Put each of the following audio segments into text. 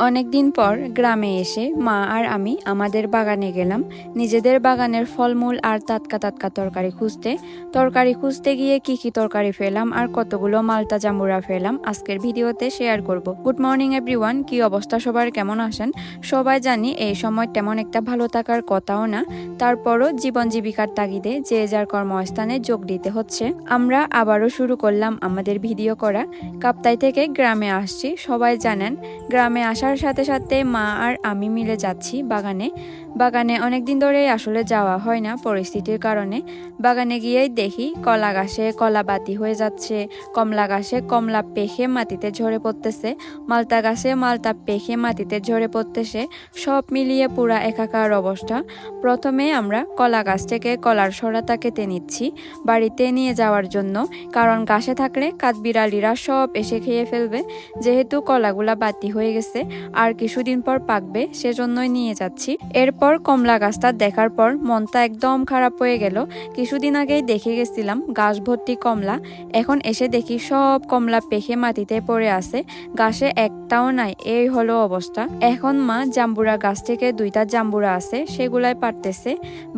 অনেকদিন পর গ্রামে এসে মা আর আমি আমাদের বাগানে গেলাম। নিজেদের বাগানের ফলমূল আর টাটকা টাটকা তরকারি খুঁজতে। তরকারি খুঁজতে গিয়ে কি কি তরকারি ফেলাম আর কতগুলো মালতা জামুরা ফেলাম আজকের ভিডিওতে শেয়ার করব। গুড মর্নিং এভরিওয়ান, কি অবস্থা সবার? কেমন আসেন সবাই জানি এই সময় তেমন একটা ভালো থাকার কথাও না। তারপরও জীবন জীবিকার তাগিদে যে যার কর্মস্থানে যোগ দিতে হচ্ছে। আমরা আবারও শুরু করলাম আমাদের ভিডিও করা। কাপ্তাই থেকে গ্রামে আসছি। সবাই জানেন, গ্রামে আসার সাথে সাথে মা আর আমি মিলে যাচ্ছি বাগানে। বাগানে অনেক দিন ধরেই আসলে যাওয়া হয় না পরিস্থিতির কারণে। বাগানে গিয়েই দেখি কলা গাছে কলা বাতি হয়ে যাচ্ছে, কমলা গাছে কমলা পেখে মাটিতে ঝরে পড়তেছে, মালতা গাছে মালতা পেখে মাটিতে ঝরে পড়তেছে, সব মিলিয়ে পুরা একাকার অবস্থা। প্রথমে আমরা কলা গাছ থেকে কলার সরাতা কেটে নিচ্ছি বাড়িতে নিয়ে যাওয়ার জন্য, কারণ গাছে থাকলে কাঠবিড়ালিরা সব এসে খেয়ে ফেলবে। যেহেতু কলাগুলা বাতি হয়ে গেছে, আর কিছুদিন পর পাকবে, সেজন্যই নিয়ে যাচ্ছি। এরপর কমলা গাছটা দেখার পর মনটা একদম খারাপ হয়ে গেল। কিছুদিন আগেই দেখে গেছিলাম গাছ ভর্তি কমলা। এখন এসে দেখি সব কমলা পেখে মাটিতে পড়ে আছে। গাছে একটাও নাই, এই হলো অবস্থা। এখন মা জাম্বুরা গাছ থেকে দুইটা জাম্বুরা আছে, সেগুলাই পারতেছে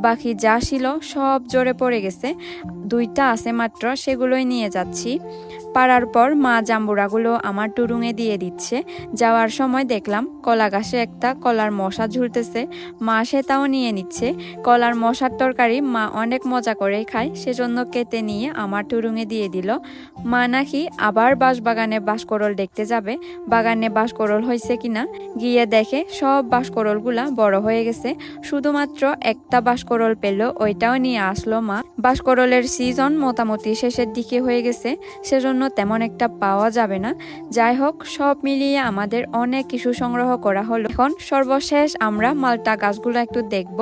বাকি যা ছিল সব জোরে পড়ে গেছে। দুইটা আছে মাত্র, সেগুলোই নিয়ে যাচ্ছি। পাড়ার পর মা জাম্বুরাগুলো আমার টুরুঙে দিয়ে দিচ্ছে। যাওয়ার সময় দেখলাম কলা গাছে একটা কলার মশা ঝুলতেছে। মা সেটাও নিয়ে নিচ্ছে। কলার মশার তরকারি মা অনেক মজা করেই খায়, সেজন্য কেটে নিয়ে আমার টুরুঙে দিয়ে দিল। মা নাকি আবার বাঁশবাগানে বাঁশকরল দেখতে যাবে, বাগানে বাঁশকরল হয়েছে কিনা গিয়ে দেখে সব বাঁশকরলগুলা বড় হয়ে গেছে। শুধুমাত্র একটা বাঁশকরল পেল, ওইটাও নিয়ে আসলো মা। বাঁশকরলের সিজন মোটামুটি শেষের দিকে হয়ে গেছে, সেজন্য তেমন একটা পাওয়া যাবে না। যাই হোক, সব মিলিয়ে আমাদের অনেক কিছু সংগ্রহ করা হলো। এখন সর্বশেষ আমরা মালটা গাছগুলো একটু দেখব।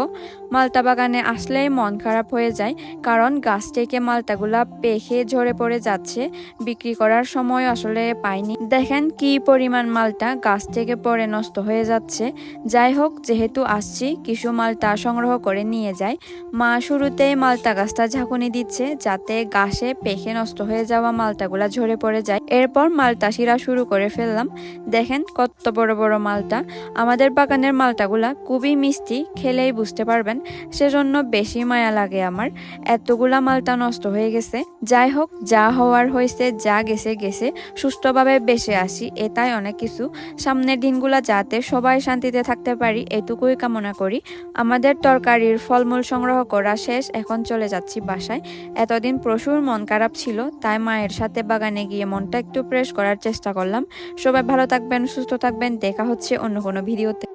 মালটা বাগানে আসলেই মন খারাপ হয়ে যায়, কারণ গাছ থেকে মালটাগুলা পেখে ঝরে পড়ে যাচ্ছে। বিক্রি করার সময় আসলে পাইনি। দেখেন কি পরিমাণ মালটা গাছ থেকে পরে নষ্ট হয়ে যাচ্ছে। যাই হোক, যেহেতু আসছি, কিছু মালটা সংগ্রহ করে নিয়ে যায় মা শুরুতেই মালটা গাছটা ঝাঁকুনি দিচ্ছে, যাতে গাছে পেখে নষ্ট হয়ে যাওয়া মালটাগুলা ঝরে পড়ে যায়। এরপর মালটা শিরা শুরু করে ফেললাম। দেখেন কত বড় বড় মালটা। আমাদের বাগানের মালটাগুলা খুবই মিষ্টি, খেলেই বুঝতে পারবেন। সেজন্য বেশি মায়া লাগে আমার। এতগুলা মালটা নষ্ট হয়ে গেছে। যাই হোক, যা হওয়ার হয়েছে, যা গেছে গেছে। সুস্থভাবে বেঁচে আসি, এটাই অনেক কিছু। সামনের দিনগুলা যাতে সবাই শান্তিতে থাকতে পারি, এটুকুই কামনা করি। আমাদের তরকারির ফলমূল সংগ্রহ করা শেষ, এখন চলে যাচ্ছি বাসায়। এতদিন প্রচুর মন খারাপ ছিল, তাই মায়ের সাথে বাগানে গিয়ে মনটা একটু ফ্রেশ করার চেষ্টা করলাম। সবাই ভালো থাকবেন, সুস্থ থাকবেন। দেখা হচ্ছে অন্য কোনো ভিডিওতে।